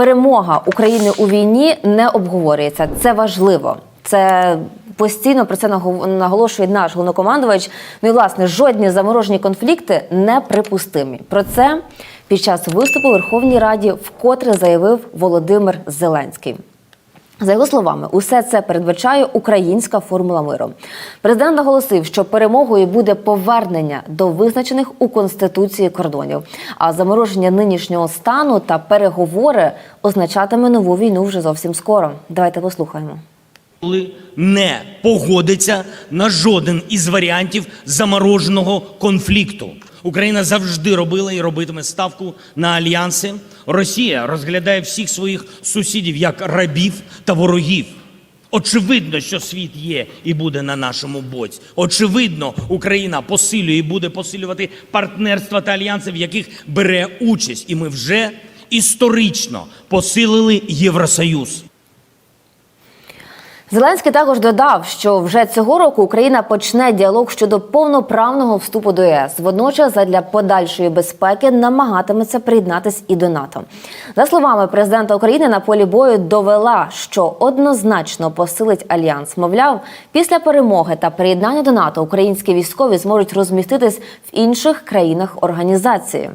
Перемога України у війні не обговорюється. Це важливо. Це постійно про це наго- наголошує наш головнокомандувач. Ну і власне жодні заморожені конфлікти неприпустимі. Про це під час виступу у Верховній Раді вкотре заявив Володимир Зеленський. За його словами, усе це передбачає українська формула миру. Президент наголосив, що перемогою буде повернення до визначених у конституції кордонів. А замороження нинішнього стану та переговори означатиме нову війну вже зовсім скоро. Давайте послухаємо. Коли не погодиться на жоден із варіантів замороженого конфлікту. Україна завжди робила і робитиме ставку на альянси. Росія розглядає всіх своїх сусідів як рабів та ворогів. Очевидно, що світ є і буде на нашому боці. Очевидно, Україна посилює і буде посилювати партнерства та альянси, в яких бере участь. І ми вже історично посилили Євросоюз. Зеленський також додав, що вже цього року Україна почне діалог щодо повноправного вступу до ЄС. Водночас, задля подальшої безпеки, намагатиметься приєднатись і до НАТО. За словами президента України, на полі бою довела, що однозначно посилить альянс. Мовляв, після перемоги та приєднання до НАТО українські військові зможуть розміститись в інших країнах організації.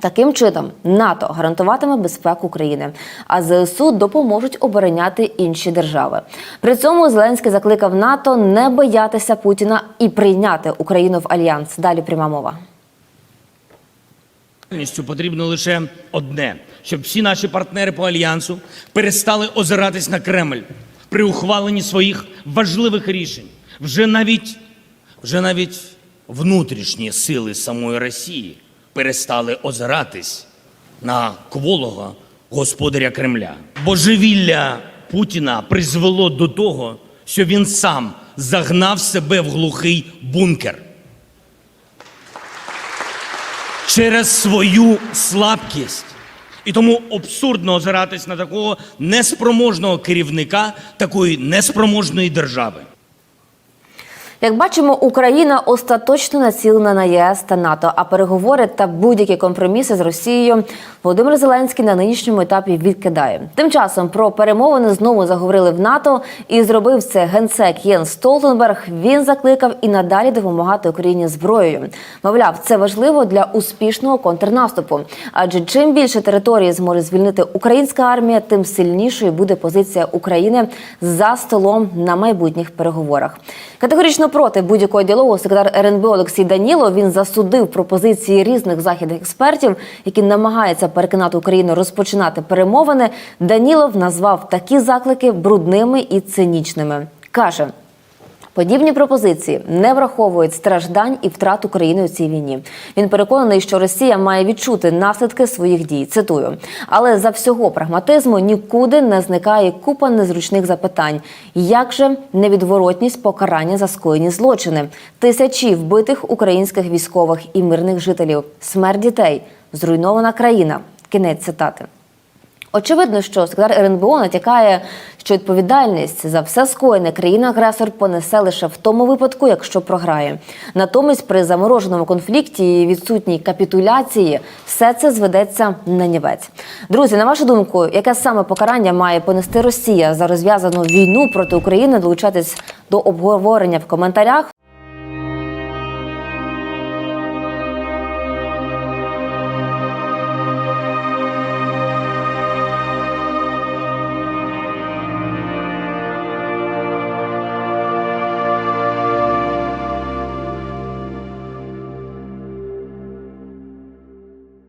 Таким чином, НАТО гарантуватиме безпеку України, а ЗСУ допоможуть обороняти інші держави. При цьому Зеленський закликав НАТО не боятися Путіна і прийняти Україну в альянс. Далі пряма мова. Повністю потрібно лише одне, щоб всі наші партнери по альянсу перестали озиратись на Кремль при ухваленні своїх важливих рішень. Вже навіть, вже навіть внутрішні сили самої Росії перестали озиратись на кволого господаря Кремля. Божевілля Путіна призвело до того, що він сам загнав себе в глухий бункер через свою слабкість. І тому абсурдно озиратись на такого неспроможного керівника такої неспроможної держави. Як бачимо, Україна остаточно націлена на ЄС та НАТО, а переговори та будь-які компроміси з Росією Володимир Зеленський на нинішньому етапі відкидає. Тим часом про перемовини знову заговорили в НАТО і зробив це генсек Єн Столтенберг. Він закликав і надалі допомагати Україні зброєю. Мовляв, це важливо для успішного контрнаступу. Адже чим більше території зможе звільнити українська армія, тим сильнішою буде позиція України за столом на майбутніх переговорах. Категорично проти будь-якого діалогу секретар РНБ Олексій Данілов він засудив пропозиції різних західних експертів, які намагаються переконати Україну розпочинати перемовини. Данілов назвав такі заклики брудними і цинічними. каже. Подібні пропозиції не враховують страждань і втрат України у цій війні. Він переконаний, що Росія має відчути наслідки своїх дій. Цитую, але за всього прагматизму нікуди не зникає купа незручних запитань. Як же невідворотність покарання за скоєні злочини, тисячі вбитих українських військових і мирних жителів, смерть дітей, зруйнована країна. Кінець цитати. Очевидно, що секретар РНБО натякає, що відповідальність за все скоєне країна-агресор понесе лише в тому випадку, якщо програє. Натомість, при замороженому конфлікті і відсутній капітуляції, все це зведеться на нівець. Друзі, на вашу думку, яке саме покарання має понести Росія за розв'язану війну проти України? Долучайтесь до обговорення в коментарях.